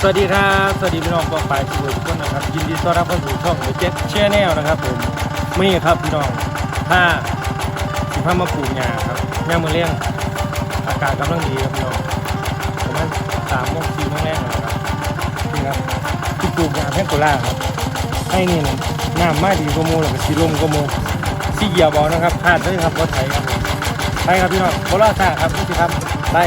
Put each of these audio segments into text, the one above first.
สวัสดีครับ สวัสดีพี่น้องกองฝ่ายทุกคนนะครับ ยินดีต้อนรับเข้าสู่ช่องเจ็ดแชนแนลนะครับผมมีครับพี่น้องถ้าสิพามาปลูกหญ้าครับหญ้ามือเลี้ยงอากาศกำลังดีครับพี่น้องประมาณสามโมงสี่โมงแรกนะครับนี่ครับที่ปลูกหญ้าแพงโกล่าครับให้นี่นะน้ำมาดีกว่าโมแล้วก็สีลมกว่าโมสีเหยียบบอลนะครับพลาดเลยครับรถไถครับผมไปครับพี่น้องโคราชครับพี่ครับไป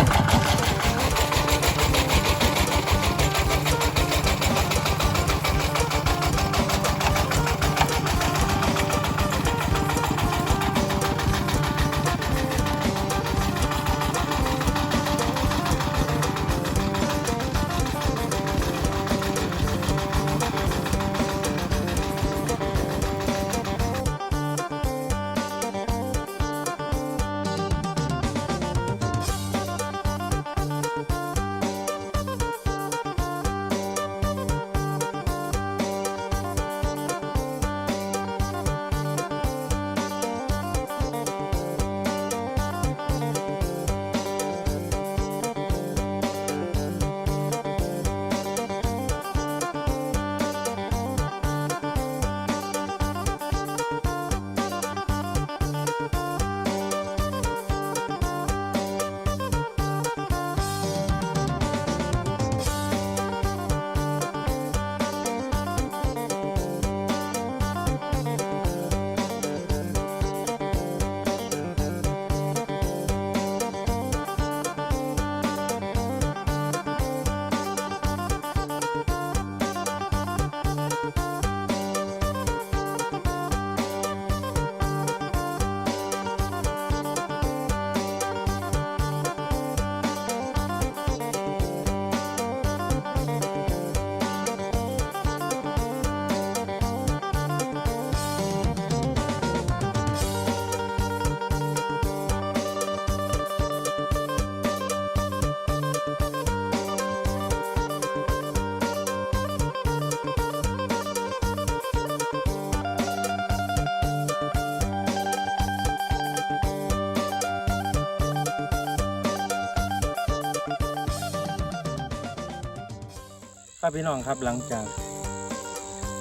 ครับพี่น้องครับหลังจาก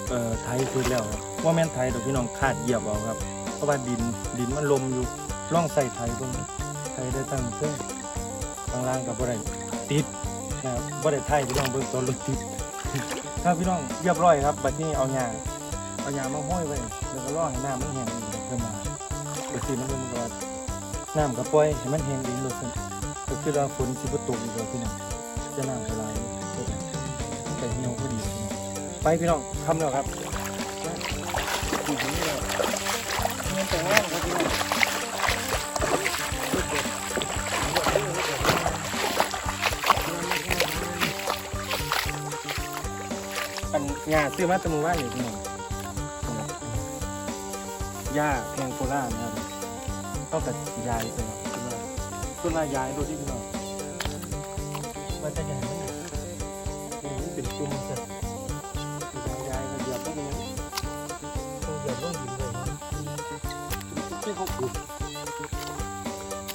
เอ่อไทยคืนแล้วครับว่าแม่นไทยแต่พี่น้องคาดเหยียบเอาครับ เพราะว่าดินดินมันลมอยู่ล่องใส่ไทยตรงนี้ไทยได้ตั้งเครื่องข้างล่างกับบ่ได้ติดนะครับบ่ได้ไทยพี่น้องเบิ่งต้นรถติดครับพี่น้องเรียบร้อยครับบัดนี้เอาหญ้าเอาหญ้ามาห้อยไว้แล้วก็รอให้น้ำมันแห้งเองเพิ่นมาเดี๋ยวสิมันมันก็น้ำก็ปล่อยให้มันแห้งเองโดซึ่งก็คือว่าฝนสิบ่ตกอีกแล้วพี่น้องจะน้ำก็ไหล เหี่ยวพอดีพี่น้องไปพี่น้องทำแล้วครับดูตรงนี้เลยเงินแต่งงานครับพี่น้องอันงาซื้อมาแตะมือว่านอยู่พี่น้องย่าแพงโคราชนะครับต้องแต่ยายไปเนาะคือว่าต้นว่ายายดูที่พี่น้องว่าจะใหญ่ ที่เขาปลูก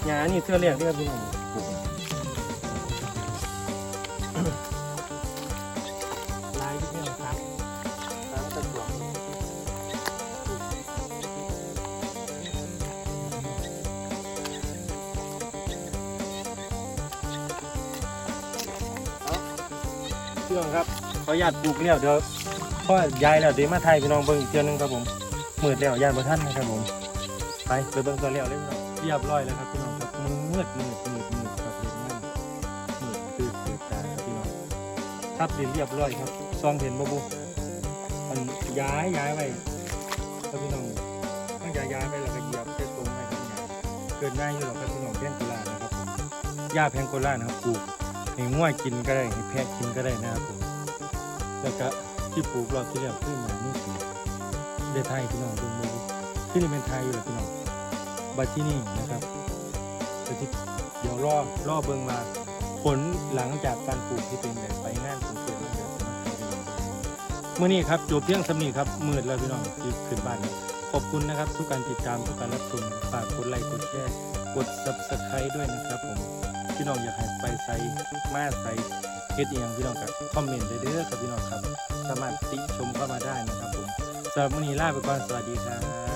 หญ้านี่เสื้อเรียกเรียกพี่น้องปลูกลายที่พี่น้องครับตามตะกั่วพี่น้องครับขออนุญาตปลูกแล้วเดี๋ยวพอยายแล้วเดี๋ยวมาไทยพี่น้องเบิ่งอีกเทื่อนึงครับผมมืดแล้วยายบ่ทันนะครับผม ไปไปเบิ่งตัวแล้วเลยพี่น้องเรียบร้อยแล้วครับพี่น้องครับมืดมืดมืดมืดครับเห็นงานมืดตื่นตื่นตาครับพี่น้องทับดินเรียบร้อยครับซองเห็นบ่บุมันย้ายย้ายไปครับพี่น้องตั้งย้ายย้ายไปแล้วก็เหยียบเส้นตรงไปครับเนี่ยเกินง่ายอยู่หรอกครับพี่น้องแพงโกลานะครับหญ้าแพงโกลานะครับปลูกให้ง่วกินก็ได้ให้แพะกินก็ได้นะครับผมแล้วก็ที่ปลูกรอบที่แล้วขึ้นมานี่คือได้ไทยพี่น้องเบิ่ง บ่บุขึ้นนี่เป็นไทยอยู่แล้วพี่น้องบัดที่นี่นะครับเดี๋ยวที่เดี๋ยวรอรอเบิ่งมาผลหลังจากการปลูกที่เป็นแบบไปงานสงเกตแล้วเดี๋ยวจะมาให้ดูเมื่อนี้ครับจบเพียงสำนีครับมืดแล้วพี่น้องที่ขึ้นบ้านขอบคุณนะครับ ทุกการติดตามทุกการรับชมฝากกดไลค์กดแชร์กด subscribe ด้วยนะครับผมพี่น้องอยากให้ไปใส่มาใส่เฮ็ดอีหยังพี่น้องครับคอมเมนต์เด้อๆครับพี่น้องครับ สามารถติชมเข้ามาได้นะครับผมสำหรับวันนี้ลาไปก่อนสวัสดีครับ